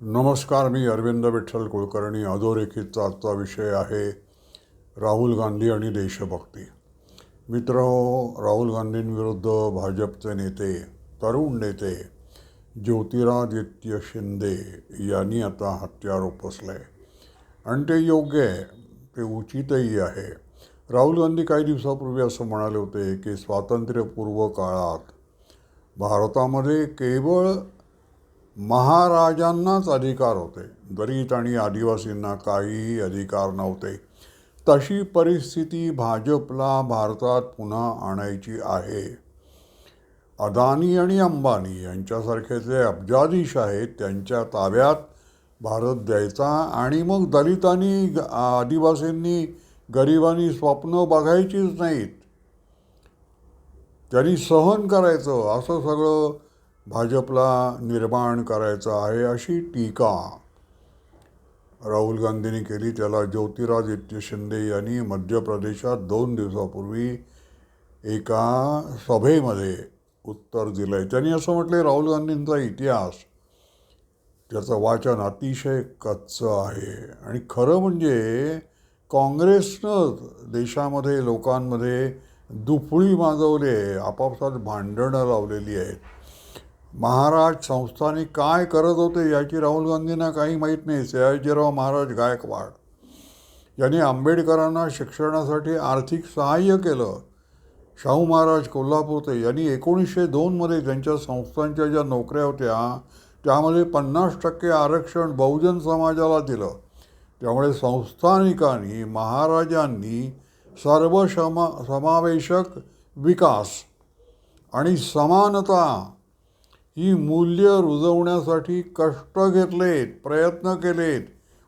नमस्कार मी अरविंद विठ्ठल कुलकर्णी. अधोरेखितचा आजचा विषय आहे राहुल गांधी आणि देशभक्ती. मित्र राहुल गांधींविरुद्ध भाजपचे नेते तरुण नेते ज्योतिरादित्य शिंदे यांनी आता हत्यार उपसलं. आहे आणि ते योग्य आहे ते उचितही आहे. राहुल गांधी काही दिवसापूर्वी असं म्हणाले होते की स्वातंत्र्यपूर्व काळात भारतामध्ये केवळ महाराजांनाच अधिकार होते. दलित आणि आदिवासींना काहीही अधिकार नव्हते. तशी परिस्थिती भाजपला भारतात पुन्हा आणायची आहे. अदानी आणि अंबानी यांच्यासारखे जे अब्जाधीश आहेत त्यांच्या ताब्यात भारत द्यायचा आणि मग दलितांनी आदिवासींनी गरिबांनी स्वप्न बघायचीच नाहीत. त्यांनी सहन करायचं असं सगळं भाजपला निर्माण करायचं आहे अशी टीका राहुल गांधींनी केली. त्याला ज्योतिरादित्य शिंदे यांनी मध्य प्रदेशात दोन दिवसापूर्वी एका सभेमध्ये उत्तर दिलं आहे त्यांनी असं म्हटलं राहुल गांधींचा इतिहास त्याचं वाचन अतिशय कच्चं आहे. आणि खरं म्हणजे काँग्रेसनं देशामध्ये लोकांमध्ये दुफळी माजवली आहे आपापसात भांडणं लावलेली आहेत. महाराज संस्थानी काय करत होते याची राहुल गांधींना काही माहीत नाही. सयाजीराव महाराज गायकवाड यांनी आंबेडकरांना शिक्षणासाठी आर्थिक सहाय्य केलं. शाहू महाराज कोल्हापूरचे यांनी एकोणीसशे दोनमध्ये त्यांच्या संस्थांच्या ज्या नोकऱ्या होत्या त्यामध्ये पन्नास टक्के आरक्षण बहुजन समाजाला दिलं. त्यामुळे संस्थानिकांनी महाराजांनी सर्वसमा समावेशक विकास आणि समानता ही मूल्य रुजवण्यासाठी कष्ट घेतलेत प्रयत्न केलेत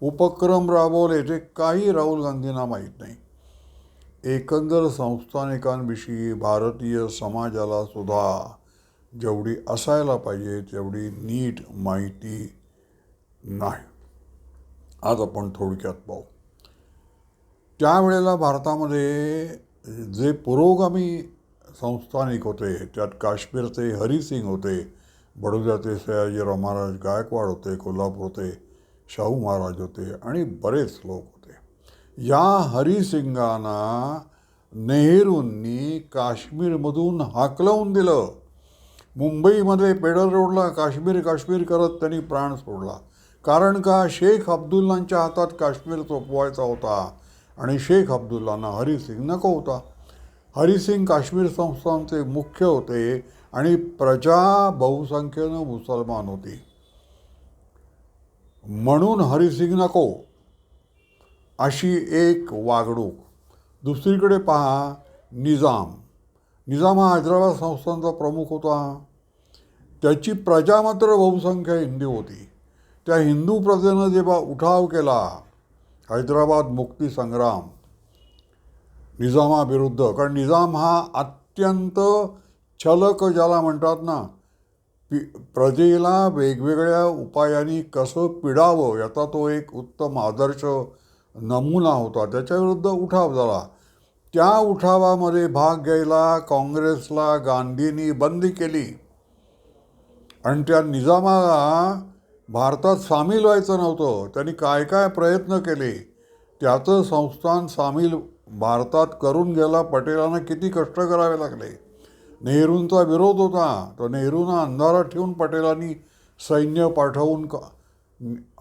उपक्रम राबवले ते काही राहुल गांधींना माहीत नाही. एकंदर संस्थानिकांविषयी भारतीय समाजाला सुद्धा जेवढी असायला पाहिजे तेवढी नीट माहिती नाही. आज आपण थोडक्यात पाहू. त्यावेळेला भारतामध्ये जे पुरोगामी संस्थानिक होते त्यात काश्मीरचे हरिसिंग होते बडोद्याचे सयाजीराव महाराज गायकवाड होते कोल्हापूर होते शाहू महाराज होते आणि बरेच लोक होते. या हरिसिंगांना नेहरूंनी काश्मीरमधून हाकलवून दिलं. मुंबईमध्ये पेडर रोडला काश्मीर काश्मीर करत त्यांनी प्राण सोडला. कारण का? शेख अब्दुल्लांच्या हातात काश्मीर सोपवायचा होता आणि शेख अब्दुल्लांना हरिसिंग नको होता. हरिसिंग काश्मीर संस्थांचे मुख्य होते आणि प्रजा बहुसंख्येनं मुसलमान होती. म्हणून हरिसिंग नको. अशी एक वागणूक. दुसरीकडे पहा निजाम. निजाम हा हैदराबाद संस्थांचा प्रमुख होता. त्याची प्रजा मात्र बहुसंख्य हिंदू होती. त्या हिंदू प्रजेनं जेव्हा उठाव केला हैदराबाद मुक्ती संग्राम निजामाविरुद्ध. कारण निजाम हा अत्यंत छलक ज्याला म्हणतात ना पि प्रजेला वेगवेगळ्या उपायांनी कसं पिडावं याचा तो एक उत्तम आदर्श नमुना होता. त्याच्याविरुद्ध उठाव झाला. त्या उठावामध्ये भाग घ्यायला काँग्रेसला गांधींनी बंदी केली. आणि त्या निजामाला भारतात सामील व्हायचं नव्हतं. त्यांनी काय काय प्रयत्न केले? त्याचं संस्थान सामील भारतात करून घ्यायला पटेलांना किती कष्ट करावे लागले? नेहरूंचा विरोध होता. तर नेहरूंना अंधारात ठेवून पटेलांनी सैन्य पाठवून क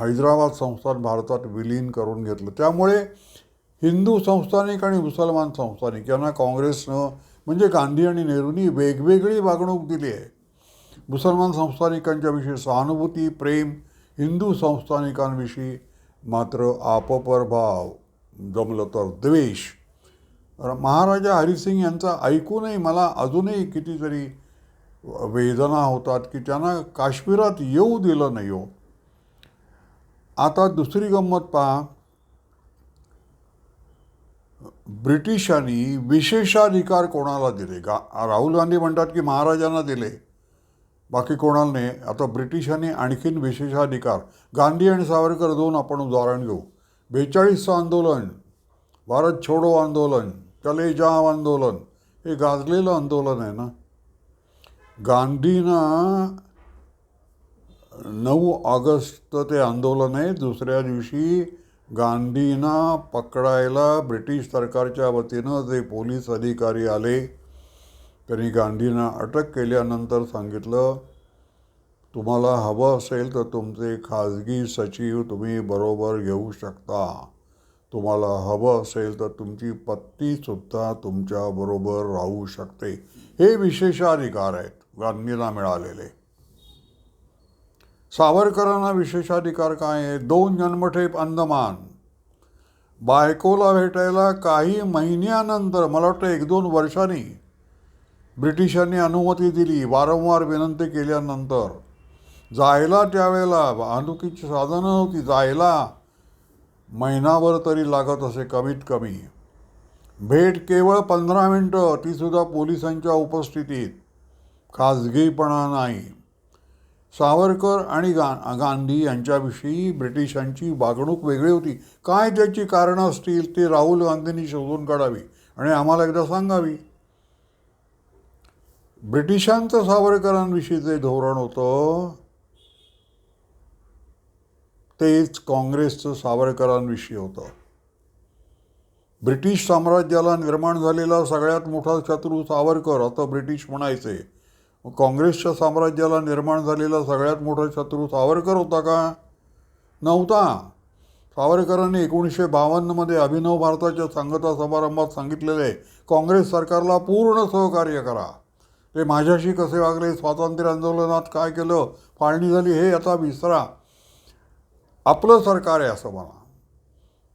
हैदराबाद संस्थान भारतात विलीन करून घेतलं. त्यामुळे हिंदू संस्थानिक आणि मुसलमान संस्थानिक यांना काँग्रेसनं म्हणजे गांधी आणि नेहरूंनी वेगवेगळी वागणूक दिली आहे. मुसलमान संस्थानिकांच्याविषयी सहानुभूती प्रेम हिंदू संस्थानिकांविषयी मात्र आपपरभाव. जमलं तर द्वेष. महाराजा हरिसिंग यांचा ऐकूनही मला अजूनही कितीतरी वेदना होतात की त्यांना काश्मीरात येऊ दिलं नाही हो. आता दुसरी गंमत पहा. ब्रिटिशांनी विशेषाधिकार कोणाला दिले? गा राहुल गांधी म्हणतात की महाराजांना दिले. बाकी कोणाला नाही. आता ब्रिटिशांनी आणखीन विशेषाधिकार. गांधी आणि सावरकर दोन आपण उदाहरण घेऊ. बेचाळीसचं आंदोलन भारत छोडो आंदोलन चले जाव आंदोलन हे गाजलेलं आंदोलन आहे ना. गांधींना नऊ ऑगस्ट ते आंदोलन आहे. दुसऱ्या दिवशी गांधींना पकडायला ब्रिटिश सरकारच्या वतीनं जे पोलीस अधिकारी आले त्यांनी गांधींना अटक केल्यानंतर सांगितलं तुम्हाला हवं असेल तर तुमचे खाजगी सचिव तुम्ही बरोबर घेऊ शकता. तुम्हाला हवं असेल तर तुमची पत्नीसुद्धा तुमच्याबरोबर राहू शकते. हे विशेषाधिकार आहेत. गांधींना मिळालेले. सावरकरांना विशेषाधिकार काय आहे दोन जन्मठेप अंदमान. बायकोला भेटायला काही महिन्यानंतर मला वाटतं एक दोन वर्षांनी ब्रिटिशांनी अनुमती दिली. वारंवार विनंती केल्यानंतर जायला त्यावेळेला वाहतुकीची साधनं नव्हती जायला महिनाभर तरी लागत असे कमीत कमी. भेट केवळ पंधरा मिनटं तीसुद्धा पोलिसांच्या उपस्थितीत. खाजगीपणा नाही. सावरकर आणि गा गांधी यांच्याविषयी ब्रिटिशांची वागणूक वेगळी होती. काय त्याची कारणं असतील ते राहुल गांधींनी शोधून काढावी आणि आम्हाला एकदा सांगावी. ब्रिटिशांचं सावरकरांविषयी जे धोरण होतं तेच काँग्रेसचं सावरकरांविषयी होतं. ब्रिटिश साम्राज्याला निर्माण झालेला सगळ्यात मोठा शत्रू सावरकर आता ब्रिटिश म्हणायचे. काँग्रेसच्या साम्राज्याला निर्माण झालेला सगळ्यात मोठा शत्रू सावरकर होता का? नव्हता. सावरकरांनी एकोणीसशे बावन्नमध्ये अभिनव भारताच्या सांगता समारंभात सांगितलेले आहे, काँग्रेस सरकारला पूर्ण सहकार्य करा. ते माझ्याशी कसे वागले? स्वातंत्र्य आंदोलनात काय केलं? फाळणी झाली हे आता विसरा. आपलं सरकार आहे असं म्हणा.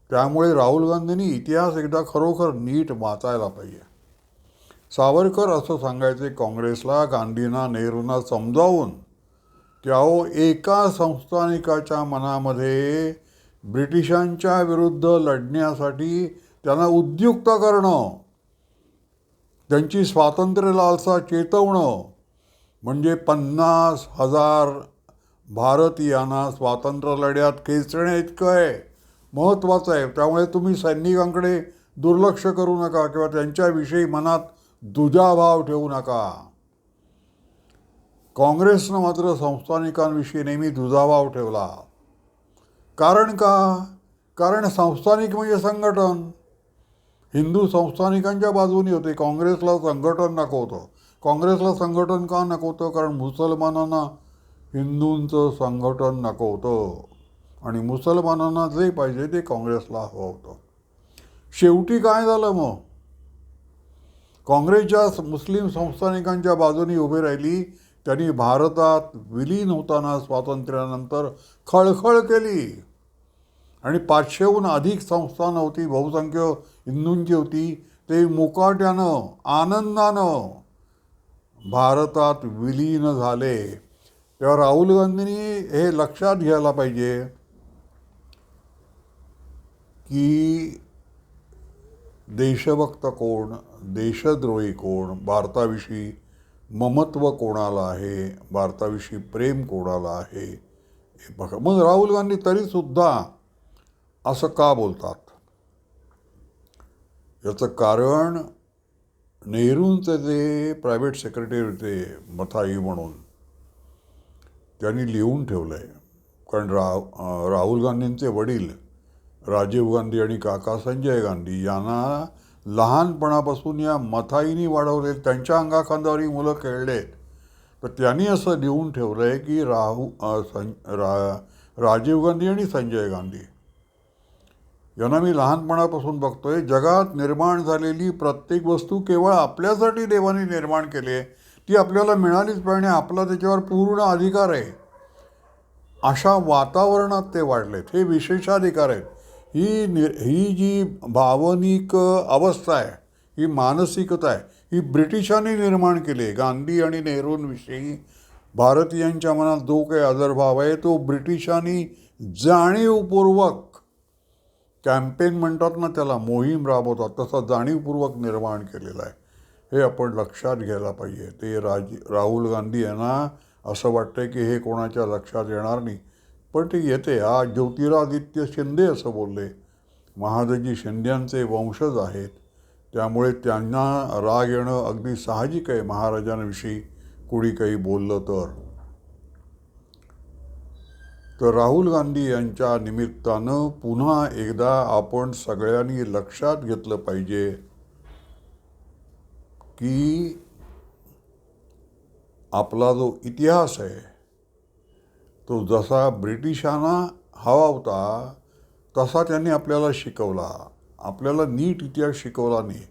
त्यामुळे राहुल गांधींनी इतिहास एकदा खरोखर नीट वाचायला पाहिजे. सावरकर असं सांगायचे काँग्रेसला गांधींना नेहरूंना समजावून की अहो एका संस्थानिकाच्या मनामध्ये ब्रिटिशांच्या विरुद्ध लढण्यासाठी त्यांना उद्युक्त करणं त्यांची स्वातंत्र्य लालसा चेतवणं म्हणजे पन्नास हजार भारतीयांना स्वातंत्र्य लढ्यात इतकं आहे. महत्त्वाचं आहे. त्यामुळे तुम्ही सैनिकांकडे दुर्लक्ष करू नका किंवा त्यांच्याविषयी मनात दुजाभाव ठेवू नका. काँग्रेसनं मात्र संस्थानिकांविषयी नेहमी दुजाभाव ठेवला. कारण का? कारण संस्थानिक म्हणजे संघटन. हिंदू संस्थानिकांच्या बाजूने होते. काँग्रेसला संघटन नको होतं. काँग्रेसला संघटन का नको होतं कारण मुसलमानांना हिंदूंचं संघटन नको होतं आणि मुसलमानांना जे पाहिजे ते काँग्रेसला हवं होतं. शेवटी काय झालं मग? काँग्रेसच्या मुस्लिम संस्थानिकांच्या बाजूनी उभी राहिली. त्यांनी भारतात विलीन होताना स्वातंत्र्यानंतर खळखळ केली. आणि पाचशेहून अधिक संस्थानं होती बहुसंख्य हिंदूंची होती. ते मुकाट्यानं आनंदानं भारतात विलीन झाले. तेव्हा राहुल गांधींनी हे लक्षात घ्यायला पाहिजे की देशभक्त कोण देशद्रोही कोण भारताविषयी ममत्व कोणाला आहे भारताविषयी प्रेम कोणाला आहे हे बघा. मग राहुल गांधी तरीसुद्धा असं का बोलतात? याचं कारण नेहरूंचे जे प्रायव्हेट सेक्रेटरी होते मथाई म्हणून त्यांनी लिहून ठेवलं आहे कारण रा राहुल गांधींचे वडील राजीव गांधी आणि काका संजय गांधी यांना लहानपणापासून या मथाईनी वाढवले त्यांच्या अंगाखांद्यावर ही मुलं आहेत तर त्यांनी असं लिहून ठेवलं आहे की राहू सं रा राजीव गांधी आणि संजय गांधी. यांना मी लहानपणापासून बघतोय जगात निर्माण झालेली प्रत्येक वस्तू केवळ आपल्यासाठी देवाने निर्माण केली आहे. ती आपल्याला मिळालीच पाहिजे आपला त्याच्यावर पूर्ण अधिकार आहे. अशा वातावरणात ते वाढलेत. हे विशेषाधिकार आहेत. ही नि ही जी भावनिक अवस्था आहे ही मानसिकता आहे ही ब्रिटिशांनी निर्माण केली आहे. गांधी आणि नेहरूंविषयी भारतीयांच्या मनात जो काही आदरभाव आहे तो ब्रिटिशांनी जाणीवपूर्वक कॅम्पेन म्हणतात ना त्याला मोहीम राबवतात तसा जाणीवपूर्वक निर्माण केलेला आहे. हे आपण लक्षात घ्यायला पाहिजे. ते राज राहुल गांधी यांना असं वाटतं की हे कोणाच्या लक्षात येणार नाही. पण ते येते. आज ज्योतिरादित्य शिंदे असं बोलले. महादजी शिंद्यांचे वंशज आहेत. त्यामुळे त्यांना राग येणं अगदी साहजिक आहे महाराजांविषयी. कुणी काही बोललं तर. तर राहुल गांधी यांच्या निमित्तानं पुन्हा एकदा आपण सगळ्यांनी लक्षात घेतलं पाहिजे. की आपला जो इतिहास आहे तो जसा ब्रिटिशांना हवा होता तसा त्यांनी आपल्याला शिकवला. आपल्याला नीट इतिहास शिकवला नाही.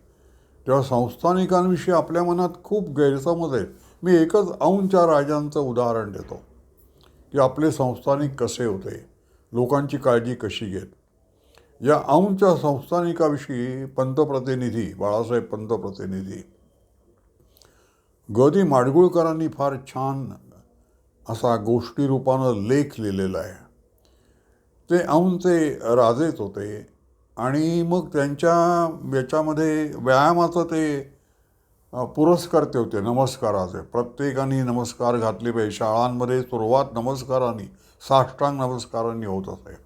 तेव्हा संस्थानिकांविषयी आपल्या मनात खूप गैरसमज आहेत. मी एकच औंच्या राजांचं उदाहरण देतो की आपले संस्थानिक कसे होते लोकांची काळजी कशी घेत. या औंच्या संस्थानिकाविषयी पंतप्रतिनिधी बाळासाहेब पंतप्रतिनिधी ग दी माडगुळकरांनी फार छान असा गोष्टी रूपानं लेख लिहिलेला आहे. ते औंचे राजेच होते आणि मग त्यांच्या याच्यामध्ये व्यायामाचं ते पुरस्कर्ते होते नमस्काराचे. प्रत्येकाने नमस्कार घातले पाहिजे. शाळांमध्ये सुरुवात नमस्कारांनी साष्टांग नमस्कारांनी होत असे.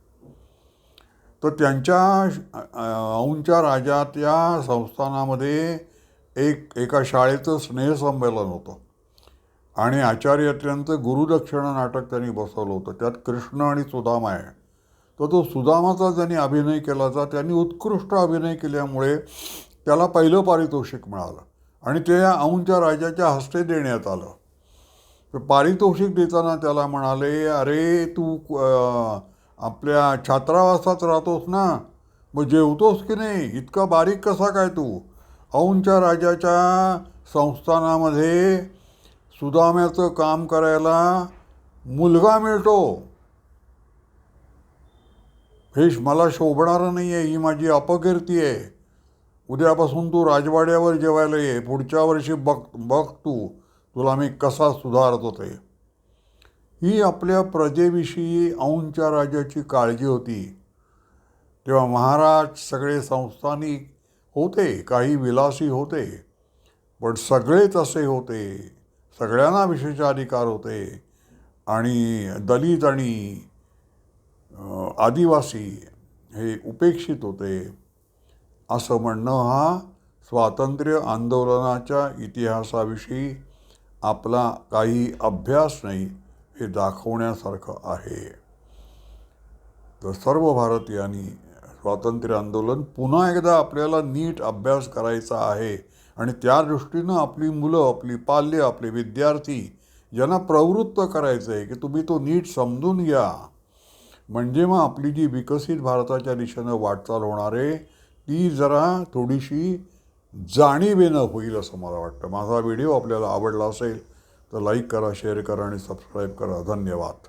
तर त्यांच्या औंच्या राजा त्या संस्थानामध्ये एक एका शाळेचं स्नेहसंमेलन होतं. आणि आचार्य गुरुदक्षिणा नाटक त्यांनी बसवलं होतं. त्यात कृष्ण आणि सुदामा आहे. तर तो सुदामाचा ज्यांनी अभिनय केला होता त्यांनी उत्कृष्ट अभिनय केल्यामुळे त्याला पहिलं पारितोषिक मिळालं. आणि ते या औंच्या राजाच्या हस्ते देण्यात आलं. तर पारितोषिक देताना त्याला म्हणाले अरे तू आपल्या छात्रावासात राहतोस ना? मग जेवतोस की नाही? इतका बारीक कसा काय तू? औंच्या राजाच्या संस्थानामध्ये सुदाम्याचं काम करायला मुलगा मिळतो. हे मला शोभणारं नाही आहे ही माझी अपकीर्ती आहे. उद्यापासून तू राजवाड्यावर जेवायला ये पुढच्या वर्षी बघ बघ तू तुला मी कसा सुधारत होते ही आपल्या प्रजेविषयी औंच्या राजाची काळजी होती. तेव्हा महाराज सगळे संस्थानिक होते काही विलासी होते पण सगळेच असे होते. सगळ्यांना विशेषाधिकार होते. आणि दलित आणि आदिवासी हे उपेक्षित होते. असं म्हणणं हा स्वातंत्र्य आंदोलनाच्या इतिहासाविषयी आपला काही अभ्यास नाही हे दाखवण्यासारखं आहे. तर सर्व भारतीयांनी स्वातंत्र्य आंदोलन पुन्हा एकदा आपल्याला नीट अभ्यास करायचा आहे. आणि त्या दृष्टीनं आपली मुलं आपली पाल्य आपले विद्यार्थी यांना प्रवृत्त करायचं आहे की तुम्ही तो नीट समजून घ्या. म्हणजे मग आपली जी विकसित भारताच्या दिशेनं वाटचाल होणार आहे ती जरा थोडीशी जाणीवेनं होईल असं मला वाटतं. माझा व्हिडिओ आपल्याला आवडला असेल तर लाईक करा शेअर करा आणि सबस्क्राईब करा. धन्यवाद.